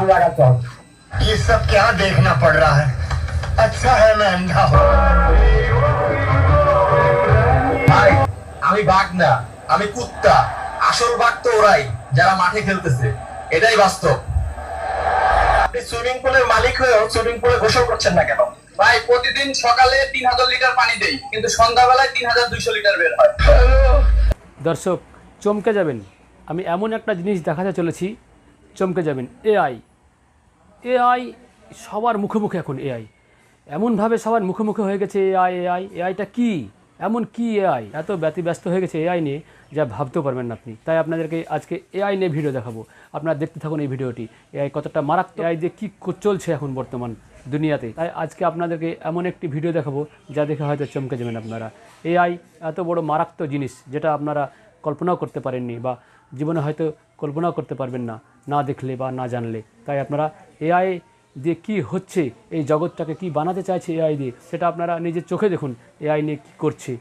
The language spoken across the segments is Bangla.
बांग्ला का चौक ये सब क्या देखना पड़ रहा है अच्छा है मैं अंधा हूँ ভাই আমি বাঘ না আমি কুত্তা আসল বাঘ তো ওরাই যারা মাঠে খেলতেছে এটাই বাস্তব আপনি সুইমিং পুলের মালিক হয়েও সুইমিং পুলে গোসল করছেন না কেন ভাই প্রতিদিন সকালে তিন হাজার লিটার পানি দেই কিন্তু সন্ধ্যাবেলায় তিন হাজার দুইশো লিটার বের হয় দর্শক চমকে যাবেন আমি এমন একটা জিনিস দেখাতে চলেছি চমকে যাবেন এআই এআই সবার মুখে মুখে এখন এআই। এমনভাবে সবার মুখে মুখে হয়ে গেছে এআই এআই, এআইটা কি? এমন কি এআই? এত ব্যতিব্যস্ত হয়ে গেছে এআই নিয়ে যা ভাবতেও পারবেন না আপনি। তাই আপনাদেরকে আজকে এআই নিয়ে ভিডিও দেখাবো। আপনারা দেখতে থাকুন এই ভিডিওটি। এআই কতটা মারাত্মক, এআই দিয়ে কী চলছে এখন বর্তমান দুনিয়াতে। তাই আজকে আপনাদেরকে এমন একটি ভিডিও দেখাবো যা দেখে হয়তো চমকে যাবেন আপনারা। এআই এত বড় মারাত্মক জিনিস যেটা আপনারা কল্পনাও করতে পারেননি বা জীবনে হয়তো কল্পনাও করতে পারবেন না না দেখলে বা না জানলে। তাই আপনারা এআই দিয়ে কি হচ্ছে, এই জগৎটাকে কি বানাতে চাইছে এআই দিয়ে, সেটা আপনারা নিজের চোখে দেখুন এআই নিয়ে কী করছে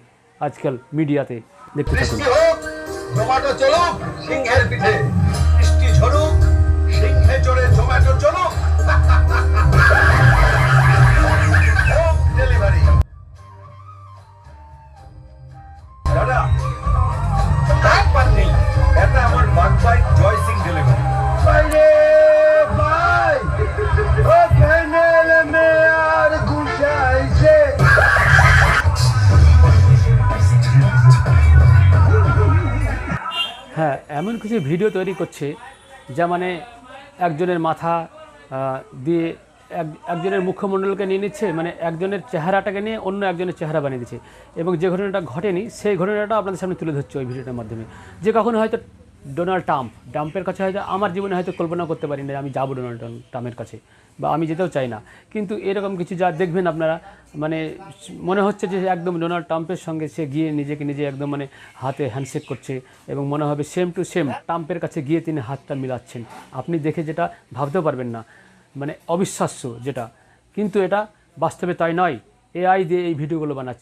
আজকাল মিডিয়াতে। দেখতে থাকুন। নেই হ্যাঁ এমন কিছু ভিডিও তৈরি করছে যা মানে একজনের মাথা দিয়ে একজনের মুখ্যমণ্ডলকে নিয়ে নিচ্ছে মানে একজনের চেহারাটাকে নিয়ে অন্য একজনের চেহারা বানিয়ে দিচ্ছে। এবং যে ঘটনাটা ঘটেনি, সেই ঘটনাটা আপনাদের সামনে তুলে ধরছে ওই ভিডিওটার মাধ্যমে। যে কখনো হয়তো ডোনাল্ড ট্রাম্প, ট্রাম্পের কাছে হয়তো আমার জীবনে হয়তো কল্পনা করতে পারি না আমি যাব ডোনাল্ড ট্রাম্পের কাছে, বা আমি যেতেও চাই না। কিন্তু এরকম কিছু যা দেখবেন আপনারা মানে মনে হচ্ছে যে একদম ডোনাল্ড ট্রাম্পের সঙ্গে সে গিয়ে নিজেকে নিজে একদম মানে হাতে হ্যান্ডশেক করছে, এবং মনে হবে সেম টু সেম ট্রাম্পের কাছে গিয়ে তিনি হাতটা মিলাচ্ছেন। আপনি দেখে যেটা ভাবতেও পারবেন না। মানে অবিশ্বাস্য যেটা। কিন্তু এটা বাস্তবে তাই নয়। এআই দিয়ে এই ভিডিওগুলো বানাচ্ছে।